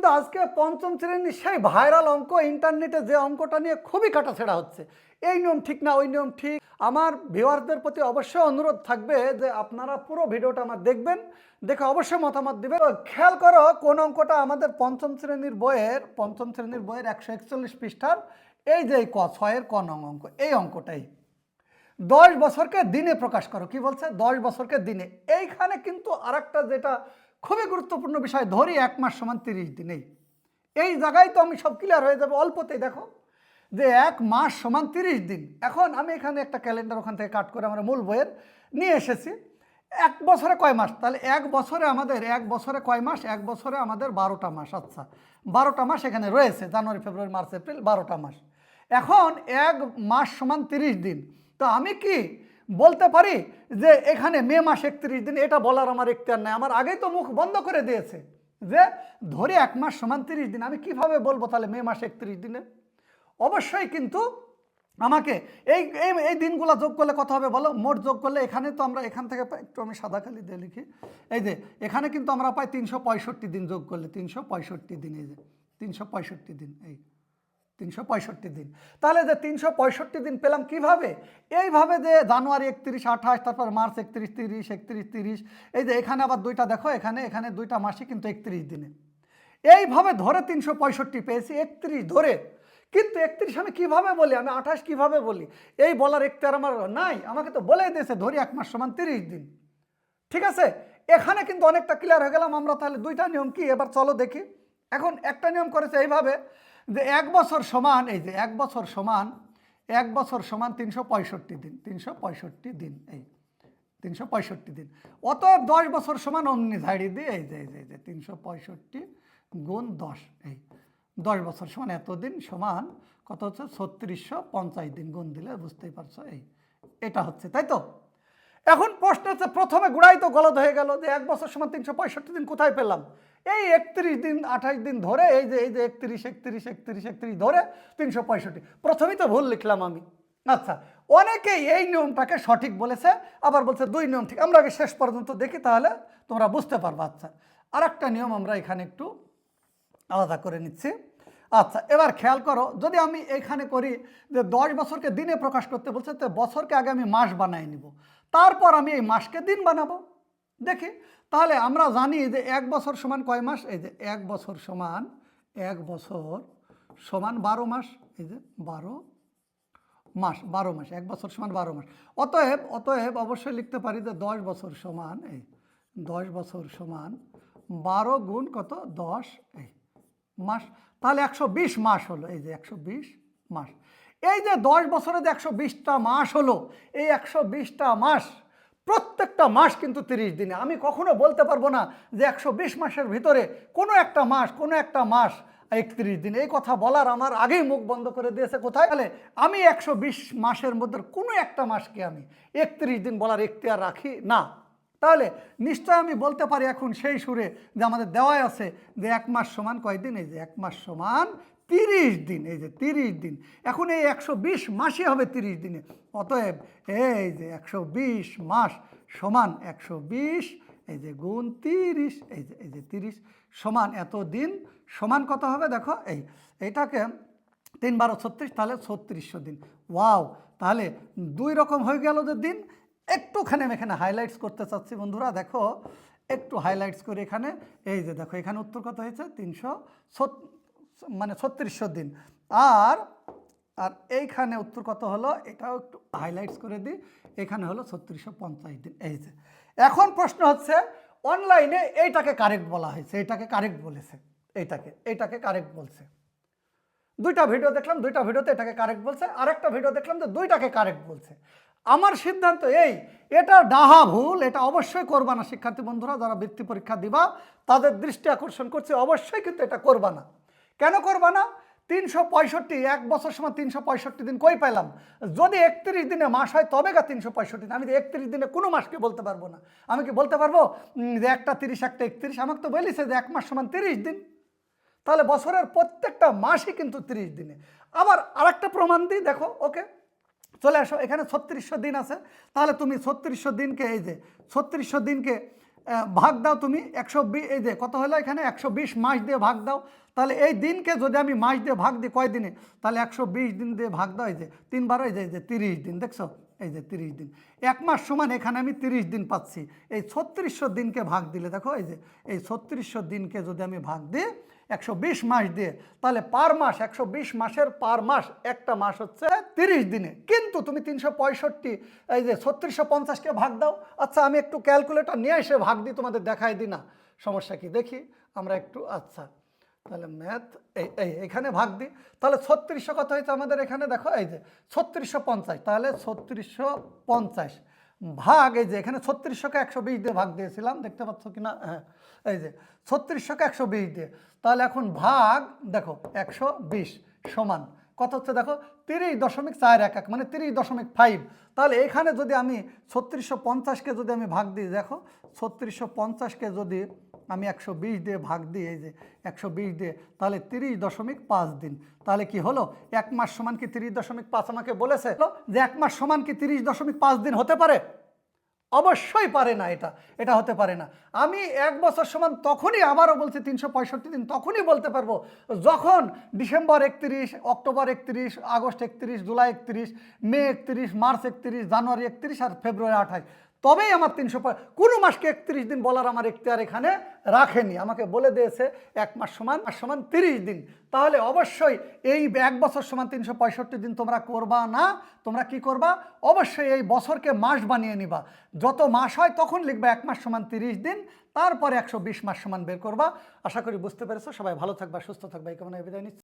কিন্তু আজকে পঞ্চম শ্রেণির সেই ভাইরাল অঙ্ক ইন্টারনেটে যে অঙ্কটা নিয়ে খুবই কাটাছেড়া হচ্ছে। এই নিয়ম ঠিক না, ওই নিয়ম ঠিক। আমার ভিউয়ারদের প্রতি অবশ্যই অনুরোধ থাকবে যে আপনারা পুরো ভিডিওটা আমার দেখবেন, দেখে অবশ্যই মতামত দিবেন। খেয়াল করো কোন অঙ্কটা আমাদের পঞ্চম শ্রেণির বইয়ের, পঞ্চম শ্রেণির বইয়ের একশো একচল্লিশ পৃষ্ঠার, এই যে ক ছয়ের ক নং অঙ্ক, এই অঙ্কটাই। দশ বছরকে দিনে প্রকাশ করো, কি বলছে? দশ বছরকে দিনে। এইখানে কিন্তু আরেকটা যেটা খুবই গুরুত্বপূর্ণ বিষয়, ধরি এক মাস সমান তিরিশ দিনেই এই। জায়গায় তো আমি সব ক্লিয়ার হয়ে যাবে অল্পতেই, দেখো। যে এক মাস সমান তিরিশ দিন, এখন আমি এখানে একটা ক্যালেন্ডার ওখান থেকে কাট করে আমরা মূল বইয়ের নিয়ে এসেছি। এক বছরে কয় মাস? তাহলে এক বছরে আমাদের, এক বছরে কয় মাস? এক বছরে আমাদের বারোটা মাস আচ্ছা। বারোটা মাস এখানে রয়েছে, জানুয়ারি, ফেব্রুয়ারি, মার্চ, এপ্রিল, বারোটা মাস। এখন এক মাস সমান তিরিশ দিন, তো আমি কি বলতে পারি যে এখানে মে মাস একত্রিশ দিন, এটা বলার আমার এখতিয়ার নাই। আমার আগেই তো মুখ বন্ধ করে দিয়েছে যে ধরে এক মাস সমান তিরিশ দিন, আমি কীভাবে বলব তাহলে মে মাস একত্রিশ দিনে? অবশ্যই কিন্তু আমাকে এই এই এই দিনগুলো যোগ করলে কত হবে বলো? মোট যোগ করলে এখানে তো আমরা, এখান থেকে একটু আমি সাদা কালি দিয়ে লিখি। এই যে, এখানে কিন্তু আমরা পাই তিনশো পঁয়ষট্টি দিন যোগ করলে, তিনশো পঁয়ষট্টি দিন, এই যে, তিনশো পঁয়ষট্টি দিন, এই। তিনশো পঁয়ষট্টি দিন। তাহলে যে তিনশো পঁয়ষট্টি দিন পেলাম কীভাবে? এইভাবে যে জানুয়ারি একত্রিশ, আঠাশ, তারপর মার্চ একত্রিশ, তিরিশ একত্রিশ, তিরিশ, এই যে এখানে আবার দুইটা দেখো, এখানে এখানে দুইটা মাসে কিন্তু একত্রিশ দিনে। এইভাবে ধরে তিনশো পঁয়ষট্টি পেয়েছি, একত্রিশ ধরে। কিন্তু একত্রিশ আমি কীভাবে বলি? আমি আঠাশ কীভাবে বলি? এই বলার একটার আমার নাই, আমাকে তো বলেই দিয়েছে, ধরি এক মাস সমান তিরিশ দিন। ঠিক আছে? এখানে কিন্তু অনেকটা ক্লিয়ার হয়ে গেলাম আমরা, তাহলে দুইটা নিয়ম কি? এবার চলো দেখি। এখন একটা নিয়ম করেছে এইভাবে যে এক বছর সমান, এই যে এক বছর সমান, এক বছর সমান তিনশো পঁয়ষট্টি দিন, তিনশো পঁয়ষট্টি দিন, এই তিনশো পঁয়ষট্টি দিন। অতএব দশ বছর সমান অমনি ঝাড়ি দিয়ে, এই যে এই যে এই যে, তিনশো পঁয়ষট্টি গুণ দশ, এই দশ বছর সমান এতদিন সমান কত হচ্ছে? ছত্রিশশো পঞ্চাশ দিন গুণ দিলে বুঝতেই পারছ, এই এটা হচ্ছে, তাই তো? এখন প্রশ্ন হচ্ছে, প্রথমে গুড়াই তো গলদ হয়ে গেল যে এক বছর সমান তিনশো পঁয়ষট্টি দিন কোথায় পেলাম? এই একত্রিশ দিন, আঠাশ দিন ধরে, এই যে এই যে একত্রিশ একত্রিশ একত্রিশ একত্রিশ ধরে তিনশো পঁয়ষট্টি। প্রথমেই তো ভুল লিখলাম আমি। আচ্ছা অনেকেই এই নিয়মটাকে সঠিক বলেছে, আবার বলছে দুই নিয়ম ঠিক। আমরা আগে শেষ পর্যন্ত দেখি তাহলে তোমরা বুঝতে পারবে। আচ্ছা আর একটা নিয়ম আমরা এখানে একটু আলাদা করে নিচ্ছি। আচ্ছা এবার খেয়াল করো, যদি আমি এখানে করি যে দশ বছরকে দিনে প্রকাশ করতে বলছে, তো বছরকে আগে আমি মাস বানাই নিব। তারপর আমি এই মাসকে দিন বানাবো। দেখি, তাহলে আমরা জানি যে এক বছর সমান কয় মাস? এই যে এক বছর সমান, এক বছর সমান বারো মাস। এই যে বারো মাস বারো মাস, এক বছর সমান বারো মাস। অতএব অতএব অবশ্যই লিখতে পারি যে দশ বছর সমান, এই দশ বছর সমান বারো গুণ কত? দশ, এই মাস। তাহলে একশো বিশ মাস হলো, এই যে একশো বিশ মাস। এই যে দশ বছরে যে একশো বিশটা মাস হলো, এই একশো বিশটা মাস প্রত্যেকটা মাস কিন্তু তিরিশ দিনে। আমি কখনো বলতে পারব না যে একশো বিশ মাসের ভিতরে কোনো একটা মাস, কোনো একটা মাস একত্রিশ দিন। এই কথা বলার আমার আগেই মুখ বন্ধ করে দিয়েছে কোথায়? তাহলে আমি একশো বিশ মাসের মধ্যে কোনো একটা মাসকে আমি একত্রিশ দিন বলার এখতিয়ার রাখি না। তাহলে নিশ্চয় আমি বলতে পারি এখন সেই সুরে যে আমাদের দেওয়াই আছে যে এক মাস সমান কয়দিন? এই যে এক মাস সমান তিরিশ দিন, এই যে তিরিশ দিন। এখন এই একশো বিশ মাসই হবে তিরিশ দিনে। অতএব এই যে একশো বিশ মাস সমান একশো বিশ, এই যে গুণ তিরিশ, এই যে এই যে তিরিশ সমান এত দিন সমান কত হবে দেখো? এই, এইটাকে তিন বারো ছত্রিশ, তাহলে ছত্রিশশো দিন। ওয়াও! তাহলে দুই রকম হয়ে গেল যে দিন। একটুখানি আমি এখানে হাইলাইটস করতে চাচ্ছি বন্ধুরা, দেখো। একটু হাইলাইটস করে এখানে। এই যে দেখো, এখানে উত্তর কত হয়েছে? তিনশো মানে ছত্রিশশো দিন। আর আর এইখানে উত্তর কত হলো? এটাও একটু হাইলাইটস করে দিই। এখানে হলো ছত্রিশশো পঞ্চাশ দিন। এই যে, এখন প্রশ্ন হচ্ছে অনলাইনে এইটাকে কারেক্ট বলা হয়েছে এইটাকে কারেক্ট বলেছে এইটাকে এইটাকে কারেক্ট বলছে। দুইটা ভিডিও দেখলাম, দুইটা ভিডিওতে এটাকে কারেক্ট বলছে আর একটা ভিডিও দেখলাম যে দুইটাকে কারেক্ট বলছে। আমার সিদ্ধান্ত এই, এটা ডাহা ভুল, এটা অবশ্যই করবা না, শিক্ষার্থী বন্ধুরা, যারা বৃত্তি পরীক্ষা দিবা, তাদের দৃষ্টি আকর্ষণ করছে, অবশ্যই কিন্তু এটা করবা না। কেন করবা না? তিনশো পঁয়ষট্টি, এক বছর সময় তিনশো পঁয়ষট্টি দিন কই পেলাম যদি একত্রিশ দিনে মাস হয়, তবে গা তিনশো পঁয়ষট্টি দিন। আমি তো একত্রিশ দিনে কোনো মাসকে বলতে পারব না। আমি কি বলতে পারব? যে একটা তিরিশ, একটা একত্রিশ, আমাকে তো বলিছে যে এক মাস সমান তিরিশ দিন। তাহলে বছরের প্রত্যেকটা মাসই কিন্তু তিরিশ দিনে। আবার আরেকটা প্রমাণ দিই, দেখো, ওকে? চলে আসো, এখানে ছত্রিশশো দিন আছে। তাহলে তুমি ছত্রিশশো দিনকে, এই যে, ছত্রিশশো দিনকে ভাগ দাও তুমি একশো এই যে কত হলো এখানে? একশো বিশ মাস দিয়ে ভাগ দাও। তাহলে এই দিনকে যদি আমি মাস দিয়ে ভাগ দিই কয় দিনে? তাহলে একশো বিশ দিন দিয়ে ভাগ দাও। এই যে তিনবার এই যে এই যে তিরিশ দিন, দেখছ? এই যে তিরিশ দিন। এক মাস সমান এখানে আমি তিরিশ দিন পাচ্ছি। এই ছত্রিশশো দিনকে ভাগ দিলে, দেখো এই যে, এই ছত্রিশশো দিনকে যদি আমি ভাগ দিই একশো বিশ মাস দিয়ে, তাহলে পার মাস, একশো বিশ মাসের পার মাস একটা মাস হচ্ছে তিরিশ দিনে। কিন্তু তুমি তিনশো পঁয়ষট্টি, এই যে ছত্রিশশো পঞ্চাশকে ভাগ দাও। আচ্ছা আমি একটু ক্যালকুলেটর নিয়ে এসে ভাগ দিই, তোমাদের দেখাই দিই না। সমস্যা কি? দেখি, আমরা একটু আচ্ছা তাহলে ম্যাথ এই এই, এখানে ভাগ দিই। তাহলে ছত্রিশশো কত হয়েছে আমাদের এখানে? দেখো, এই যে ছত্রিশশো পঞ্চাশ, তাহলে ছত্রিশশো পঞ্চাশ ভাগ, এই যে এখানে ছত্রিশশোকে একশো বিশ দিয়ে ভাগ দিয়েছিলাম, দেখতে পাচ্ছ কি না? হ্যাঁ এই যে ছত্রিশশোকে একশো বিশ দিয়ে। তাহলে এখন ভাগ, দেখো, একশো বিশ সমান কত হচ্ছে দেখো তিরিশ দশমিক চার এক এক মানে তিরিশ দশমিক ফাইভ তাহলে এখানে যদি আমি ছত্রিশশো পঞ্চাশকে যদি আমি ভাগ দিই, দেখো ছত্রিশশো পঞ্চাশকে যদি আমি একশো বিশ দিয়ে ভাগ দিই, এই যে একশো বিশ দিয়ে, তাহলে তিরিশ দশমিক পাঁচ দিন। তাহলে কি হলো? এক মাস সমান কি তিরিশ দশমিক পাঁচ আমাকে বলেছে? যে এক মাস সমান কি তিরিশ দশমিক পাঁচ দিন হতে পারে? অবশ্যই পারে না এটা এটা হতে পারে না। আমি এক বছর সমান তখনই আবারও বলছি, তিনশো পঁয়ষট্টি দিন তখনই বলতে পারব, যখন ডিসেম্বর একত্রিশ, অক্টোবর একত্রিশ, আগস্ট একত্রিশ, জুলাই একত্রিশ, মে একত্রিশ, মার্চ একত্রিশ, জানুয়ারি একত্রিশ আর ফেব্রুয়ারি আঠাশ। তবেই আমার তিনশো কোনো মাসকে একত্রিশ দিন বলার আমার এখতিয়ার এখানে রাখেনি। আমাকে বলে দিয়েছে এক মাস সমান আর সমান তিরিশ দিন। তাহলে অবশ্যই এই এক বছর সমান তিনশো পঁয়ষট্টি দিন তোমরা করবা না। তোমরা কি করবা? অবশ্যই এই বছরকে মাস বানিয়ে নিবা। যত মাস হয় তখন লিখবা এক মাস সমান তিরিশ দিন, তারপরে একশো বিশ মাস সমান বের করবা। আশা করি বুঝতে পেরেছ। সবাই ভালো থাকবা, সুস্থ থাকবা। এই কামনায় বিদায় নিচ্ছি।